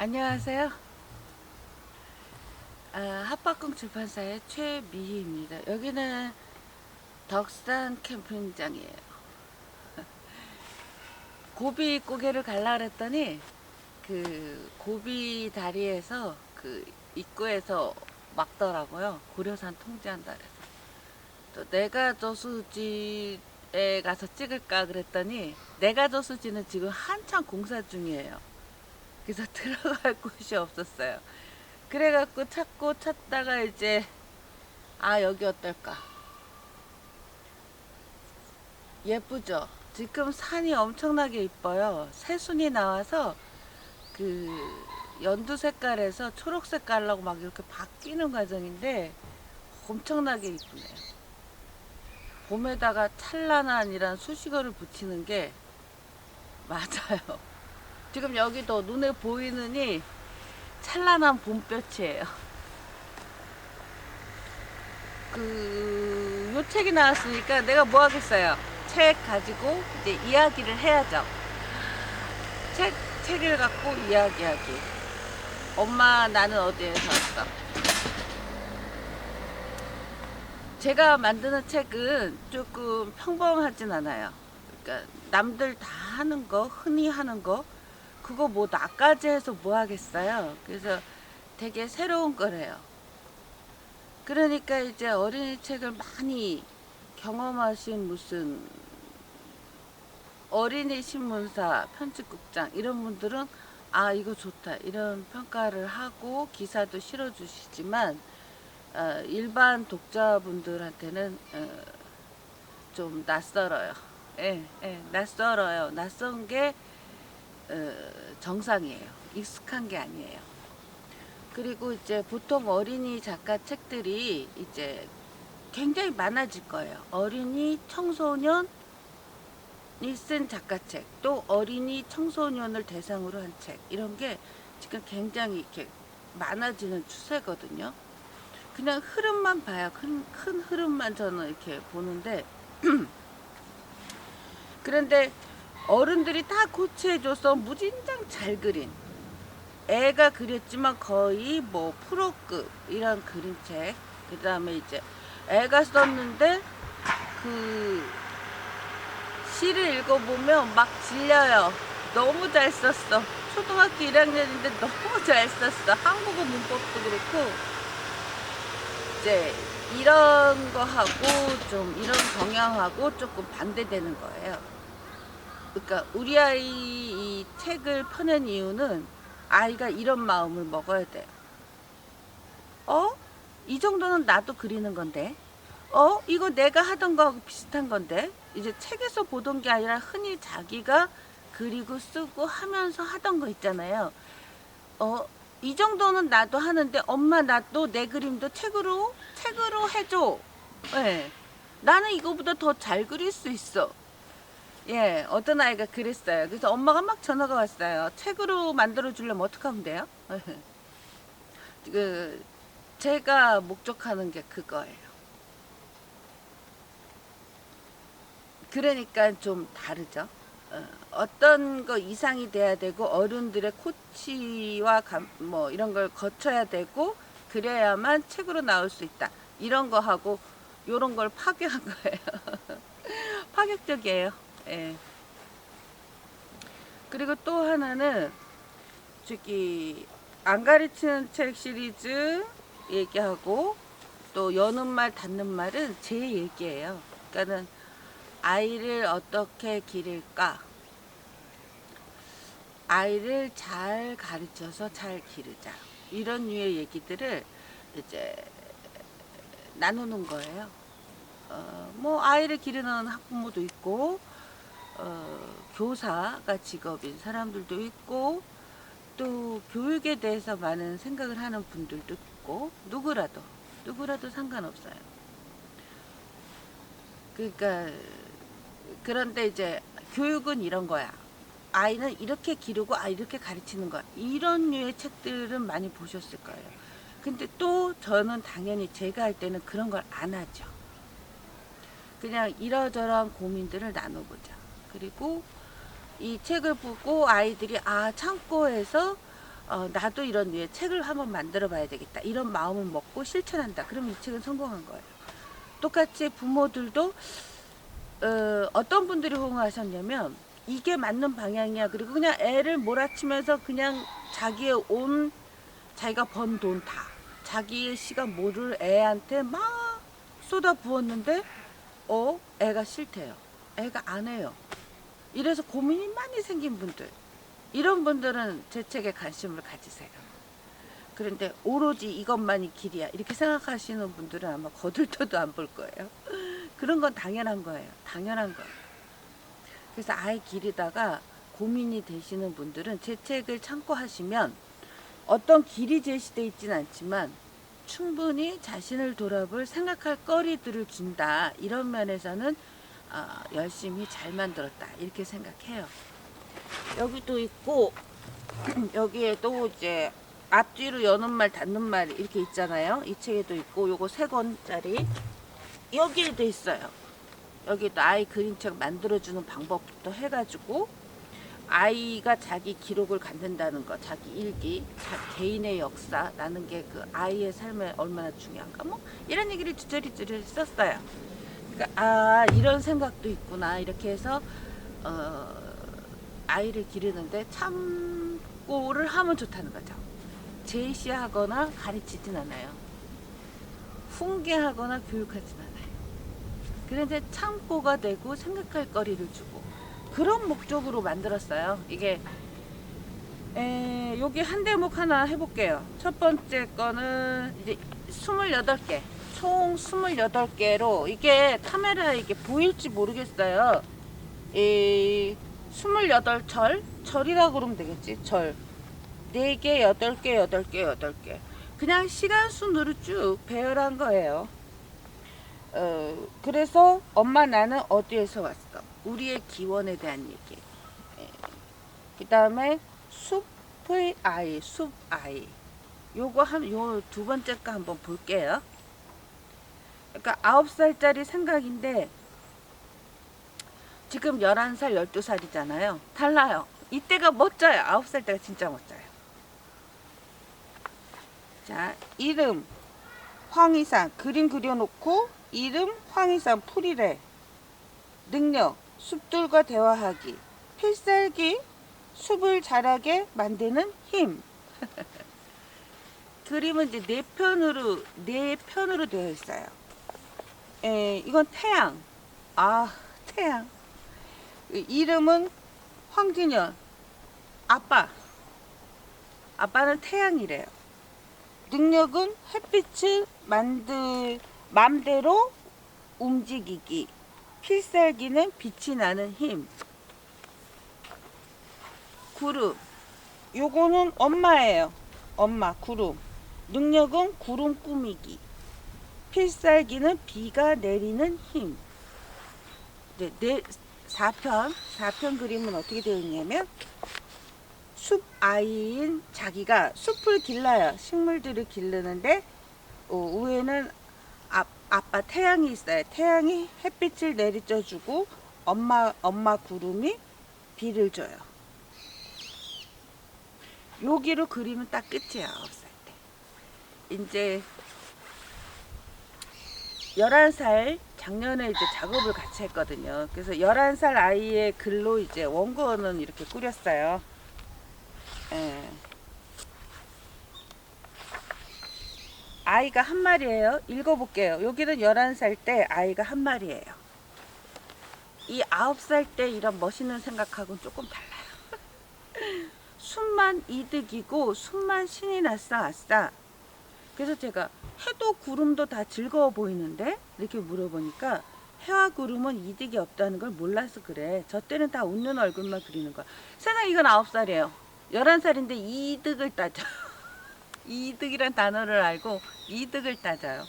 안녕하세요. 아, 합박공 출판사의 최미희입니다. 여기는 덕산 캠핑장이에요. 고비 고개를 갈라 그랬더니 그 고비 다리에서 그 입구에서 막더라고요. 고려산 통제한다 그래서. 또 내가 저수지에 가서 찍을까 그랬더니 내가 저수지는 지금 한창 공사 중이에요. 그래서 들어갈 곳이 없었어요. 그래갖고 찾고 찾다가 이제 아 여기 어떨까? 예쁘죠? 지금 산이 엄청나게 이뻐요. 새순이 나와서 그 연두 색깔에서 초록 색깔로 막 이렇게 바뀌는 과정인데 엄청나게 이쁘네요. 봄에다가 찬란한 이런 수식어를 붙이는 게 맞아요. 지금 여기도 눈에 보이느니 찬란한 봄볕이에요. 그, 요 책이 나왔으니까 내가 뭐 하겠어요? 책 가지고 이제 이야기를 해야죠. 책, 책을 갖고 이야기하기. 엄마, 나는 어디에서 왔어? 제가 만드는 책은 조금 평범하진 않아요. 그러니까 남들 다 하는 거, 흔히 하는 거, 그거 뭐 나까지 해서 뭐 하겠어요. 그래서 되게 새로운 거래요. 그러니까 이제 어린이 책을 많이 경험하신 무슨 어린이 신문사 편집국장 이런 분들은 아 이거 좋다 이런 평가를 하고 기사도 실어주시지만 어, 일반 독자분들한테는 어, 좀 낯설어요. 예, 예, 낯설어요. 낯선 게 어, 정상이에요. 익숙한 게 아니에요. 그리고 이제 보통 어린이 작가 책들이 이제 굉장히 많아질 거예요. 어린이 청소년이 쓴 작가책, 또 어린이 청소년을 대상으로 한 책, 이런 게 지금 굉장히 이렇게 많아지는 추세거든요. 그냥 흐름만 봐요. 큰, 큰 흐름만 저는 이렇게 보는데, 그런데 어른들이 다 코치해줘서 무진장 잘 그린. 애가 그렸지만 거의 뭐 프로급 이런 그림책. 그 다음에 이제 애가 썼는데 그 시를 읽어보면 막 질려요. 너무 잘 썼어. 초등학교 1학년인데 너무 잘 썼어. 한국어 문법도 그렇고. 이제 이런 거 하고 좀 이런 경향하고 조금 반대되는 거예요 그러니까 우리 아이 이 책을 펴낸 이유는 아이가 이런 마음을 먹어야 돼요. 어? 이 정도는 나도 그리는 건데. 어? 이거 내가 하던 거하고 비슷한 건데. 이제 책에서 보던 게 아니라 흔히 자기가 그리고 쓰고 하면서 하던 거 있잖아요. 어? 이 정도는 나도 하는데 엄마 나도 내 그림도 책으로 책으로 해줘. 예. 나는 이거보다 더 잘 그릴 수 있어. 예, 어떤 아이가 그랬어요. 그래서 엄마가 막 전화가 왔어요. 책으로 만들어 주려면 어떻게 하면 돼요? 그 제가 목적하는 게 그거예요. 그러니까 좀 다르죠. 어, 떤 거 이상이 돼야 되고 어른들의 코치와 감, 뭐 이런 걸 거쳐야 되고 그래야만 책으로 나올 수 있다. 이런 거 하고 요런 걸 파괴한 거예요. 파격적이에요. 예. 그리고 또 하나는 저기 안 가르치는 책 시리즈 얘기하고 또 여는 말 닫는 말은 제 얘기예요. 그러니까는 아이를 어떻게 기를까? 아이를 잘 가르쳐서 잘 기르자. 이런 류의 얘기들을 이제 나누는 거예요. 어, 뭐 아이를 기르는 학부모도 있고 어, 교사가 직업인 사람들도 있고 또 교육에 대해서 많은 생각을 하는 분들도 있고 누구라도 누구라도 상관없어요. 그러니까 그런데 이제 교육은 이런 거야. 아이는 이렇게 기르고 아 이렇게 가르치는 거야. 이런 류의 책들은 많이 보셨을 거예요. 근데 또 저는 당연히 제가 할 때는 그런 걸 안 하죠. 그냥 이러저러한 고민들을 나눠보자. 그리고 이 책을 보고 아이들이 아 창고에서 어, 나도 이런 류의 책을 한번 만들어 봐야 되겠다. 이런 마음을 먹고 실천한다. 그러면 이 책은 성공한 거예요. 똑같이 부모들도 어, 어떤 분들이 호응하셨냐면 이게 맞는 방향이야. 그리고 그냥 애를 몰아치면서 그냥 자기의 온 자기가 번 돈 다 자기의 시간 모를 애한테 막 쏟아 부었는데 어 애가 싫대요. 애가 안 해요. 이래서 고민이 많이 생긴 분들 이런 분들은 제 책에 관심을 가지세요. 그런데 오로지 이것만이 길이야 이렇게 생각하시는 분들은 아마 거들떠도 안 볼 거예요. 그런 건 당연한 거예요. 당연한 거예요. 그래서 아이 기르다가 고민이 되시는 분들은 제 책을 참고하시면 어떤 길이 제시되어 있지는 않지만 충분히 자신을 돌아볼 생각할 거리들을 준다. 이런 면에서는 어, 열심히 잘 만들었다. 이렇게 생각해요. 여기도 있고 여기에도 이제 앞뒤로 여는 말 닫는 말 이렇게 있잖아요. 이 책에도 있고 요거 세 권짜리 여기에도 있어요. 여기도 아이 그림책 만들어주는 방법부터 해가지고 아이가 자기 기록을 갖는다는 거, 자기 일기, 자 개인의 역사 라는 게 그 아이의 삶에 얼마나 중요한가, 뭐 이런 얘기를 주저리주저리 썼어요. 그러니까 아 이런 생각도 있구나 이렇게 해서 어, 아이를 기르는데 참고를 하면 좋다는 거죠. 제시하거나 가르치진 않아요. 훈계하거나 교육하진 않아요. 그런데 참고가 되고 생각할 거리를 주고 그런 목적으로 만들었어요. 이게 에, 여기 한 대목 하나 해볼게요. 첫 번째 거는 이제 28개. 총 28개로 이게 카메라에 이게 보일지 모르겠어요. 이 28철? 절이라고 그러면 되겠지. 절. 4개, 8개, 8개, 8개. 그냥 시간 순으로 쭉 배열한 거예요. 어, 그래서 엄마 나는 어디에서 왔어? 우리의 기원에 대한 얘기. 그 다음에 숲의 아이, 숲 아이. 요거 한, 요 두 번째 거 한번 볼게요. 그러니까 아홉 살짜리 생각인데, 지금 11살, 12살이잖아요. 달라요. 이때가 멋져요. 아홉 살 때가 진짜 멋져요. 자, 이름. 황희상. 그림 그려놓고, 이름 황희상 풀이래. 능력. 숲들과 대화하기. 필살기. 숲을 자라게 만드는 힘. 그림은 이제 네 편으로 네 편으로 되어 있어요. 에, 이건 태양. 아, 태양. 이- 이름은 황진현. 아빠. 아빠는 태양이래요. 능력은 햇빛을 만들 맘대로 움직이기. 필살기는 빛이 나는 힘. 구름. 요거는 엄마예요. 엄마 구름. 능력은 구름 꾸미기. 필살기는 비가 내리는 힘. 네, 네 4편, 4편 그림은 어떻게 되어 있냐면 숲 아이인 자기가 숲을 길러요. 식물들을 기르는데 어, 위에는 아, 아빠 태양이 있어요. 태양이 햇빛을 내리쳐주고 엄마 엄마 구름이 비를 줘요. 여기로 그리면 딱 끝이야. 9살 때. 이제 11살 작년에 이제 작업을 같이 했거든요. 그래서 11살 아이의 글로 이제 원고는 이렇게 꾸렸어요. 예. 아이가 한 마리예요. 읽어볼게요. 여기는 11살 때 아이가 한 마리예요. 이 9살 때 이런 멋있는 생각하고는 조금 달라요. 숨만 이득이고 숨만 신이 났어 아싸. 그래서 제가 해도 구름도 다 즐거워 보이는데 이렇게 물어보니까 해와 구름은 이득이 없다는 걸 몰라서 그래. 저 때는 다 웃는 얼굴만 그리는 거야. 세상 이건 아홉 살이에요. 열한 살인데 이득을 따져. 이득이란 단어를 알고 이득을 따져요.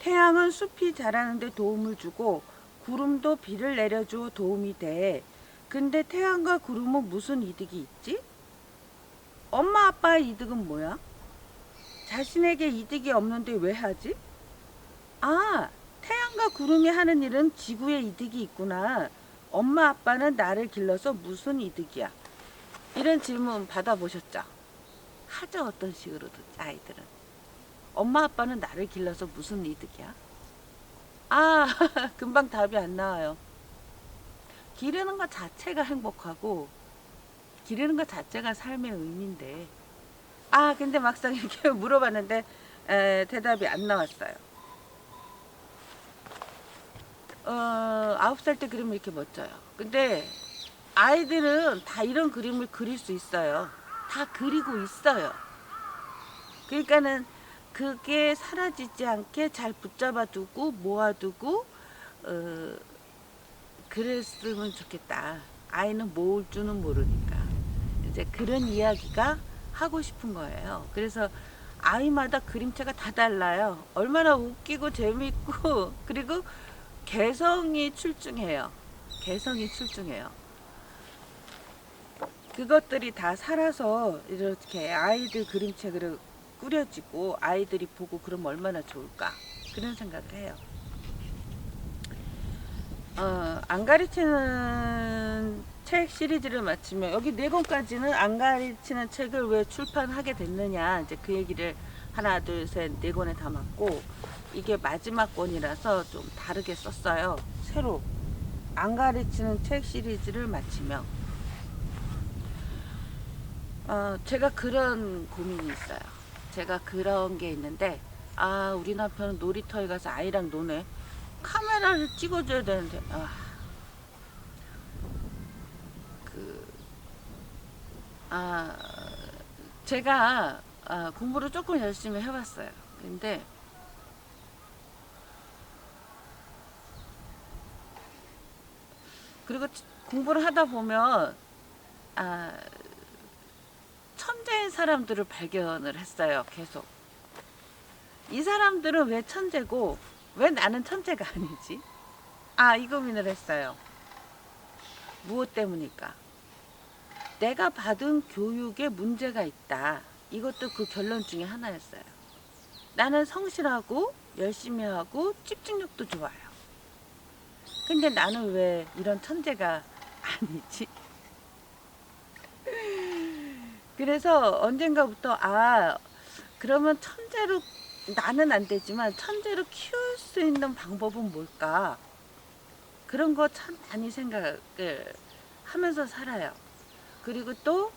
태양은 숲이 자라는데 도움을 주고 구름도 비를 내려줘 도움이 돼. 근데 태양과 구름은 무슨 이득이 있지? 엄마 아빠의 이득은 뭐야? 자신에게 이득이 없는데 왜 하지? 아, 태양과 구름이 하는 일은 지구에 이득이 있구나. 엄마 아빠는 나를 길러서 무슨 이득이야? 이런 질문 받아보셨죠? 하죠 어떤 식으로든 아이들은 엄마 아빠는 나를 길러서 무슨 이득이야? 아 금방 답이 안 나와요. 기르는 것 자체가 행복하고 기르는 것 자체가 삶의 의미인데 아 근데 막상 이렇게 물어봤는데 에, 대답이 안 나왔어요. 어 아홉 살 때 그림을 이렇게 멋져요. 근데 아이들은 다 이런 그림을 그릴 수 있어요. 다 그리고 있어요. 그러니까는 그게 사라지지 않게 잘 붙잡아 두고 모아두고 어, 그랬으면 좋겠다. 아이는 모을 줄은 모르니까 이제 그런 이야기가 하고 싶은 거예요. 그래서 아이마다 그림체가 다 달라요. 얼마나 웃기고 재밌고 그리고 개성이 출중해요. 개성이 출중해요. 그것들이 다 살아서 이렇게 아이들 그림책으로 꾸려지고 아이들이 보고 그러면 얼마나 좋을까 그런 생각을 해요. 어, 안 가르치는 책 시리즈를 마치면 여기 네 권까지는 안 가르치는 책을 왜 출판하게 됐느냐 이제 그 얘기를 하나 둘 셋 네 권에 담았고 이게 마지막 권이라서 좀 다르게 썼어요. 새로 안 가르치는 책 시리즈를 마치며 어, 제가 그런 고민이 있어요. 제가 그런 게 있는데, 아, 우리 남편은 놀이터에 가서 아이랑 노네. 카메라를 찍어줘야 되는데, 아. 아, 제가 아, 공부를 조금 열심히 해봤어요. 근데, 그리고 공부를 하다 보면, 아, 천재인 사람들을 발견을 했어요. 계속. 이 사람들은 왜 천재고 왜 나는 천재가 아니지? 아, 이 고민을 했어요. 무엇 때문일까? 내가 받은 교육에 문제가 있다. 이것도 그 결론 중에 하나였어요. 나는 성실하고 열심히 하고 집중력도 좋아요. 근데 나는 왜 이런 천재가 아니지? 그래서 언젠가부터 아 그러면 천재로 나는 안 되지만 천재로 키울 수 있는 방법은 뭘까 그런 거 참 많이 생각을 하면서 살아요. 그리고 또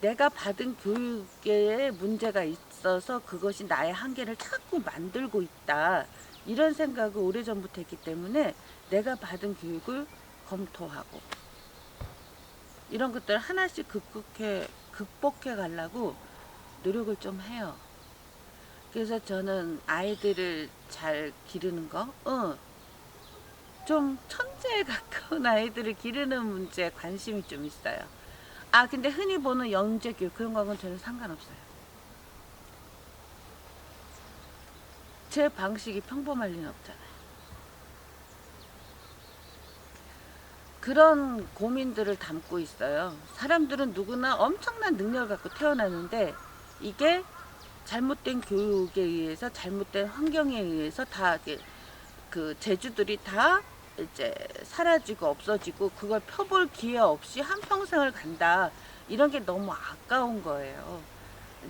내가 받은 교육에 문제가 있어서 그것이 나의 한계를 자꾸 만들고 있다. 이런 생각을 오래전부터 했기 때문에 내가 받은 교육을 검토하고 이런 것들 하나씩 극복해 극복해 가려고 노력을 좀 해요. 그래서 저는 아이들을 잘 기르는 거, 어, 좀 천재에 가까운 아이들을 기르는 문제에 관심이 좀 있어요. 아, 근데 흔히 보는 영재 교육 그런 거하고는 저는 상관없어요. 제 방식이 평범할 리는 없잖아요. 그런 고민들을 담고 있어요. 사람들은 누구나 엄청난 능력을 갖고 태어나는데 이게 잘못된 교육에 의해서 잘못된 환경에 의해서 다그 재주들이 다 이제 사라지고 없어지고 그걸 펴볼 기회 없이 한 평생을 간다. 이런 게 너무 아까운 거예요.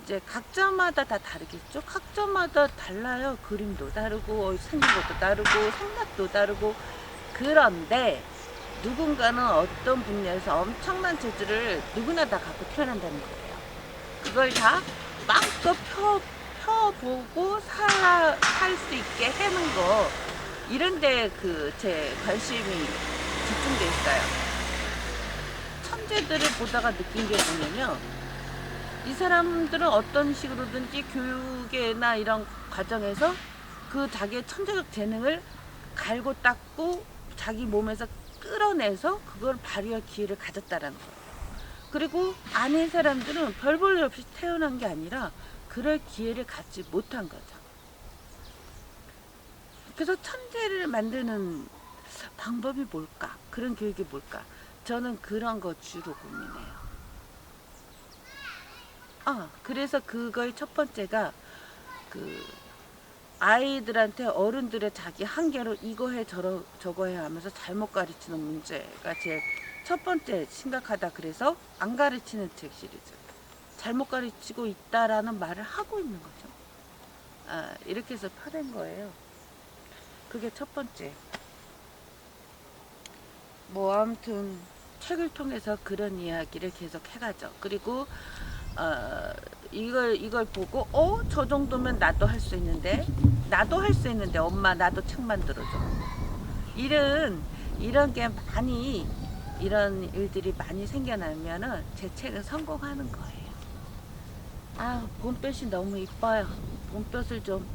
이제 각자마다 다 다르겠죠. 각자마다 달라요. 그림도 다르고 생긴 것도 다르고 생각도 다르고 그런데 누군가는 어떤 분야에서 엄청난 재주를 누구나 다 갖고 태어난다는 거예요. 그걸 다 마음껏 펴, 펴보고 살 수 있게 해는 거, 이런데 그 제 관심이 집중돼 있어요. 천재들을 보다가 느낀 게 뭐냐면, 이 사람들은 어떤 식으로든지 교육이나 이런 과정에서 그 자기의 천재적 재능을 갈고 닦고 자기 몸에서 끌어내서 그걸 발휘할 기회를 가졌다라는 거예요. 그리고 아닌 사람들은 별 볼 일 없이 태어난 게 아니라 그럴 기회를 갖지 못한 거죠. 그래서 천재를 만드는 방법이 뭘까? 그런 교육이 뭘까? 저는 그런 거 주로 고민해요. 아, 그래서 그거의 첫 번째가 그 아이들한테 어른들의 자기 한계로 이거 해 저러, 저거 해 하면서 잘못 가르치는 문제가 제일 첫 번째 심각하다 그래서 안 가르치는 책 시리즈 잘못 가르치고 있다라는 말을 하고 있는 거죠. 아, 이렇게 해서 파낸 거예요. 그게 첫 번째. 뭐 아무튼 책을 통해서 그런 이야기를 계속 해가죠. 그리고 어, 이걸 이걸 보고 어 저 정도면 나도 할 수 있는데 나도 할 수 있는데 엄마 나도 책 만들어줘. 이런 이런 게 많이 이런 일들이 많이 생겨나면은 제 책은 성공하는 거예요. 아 봄볕이 너무 이뻐요. 봄볕을 좀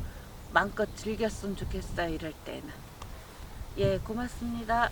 마음껏 즐겼으면 좋겠어요. 이럴 때는. 예 고맙습니다.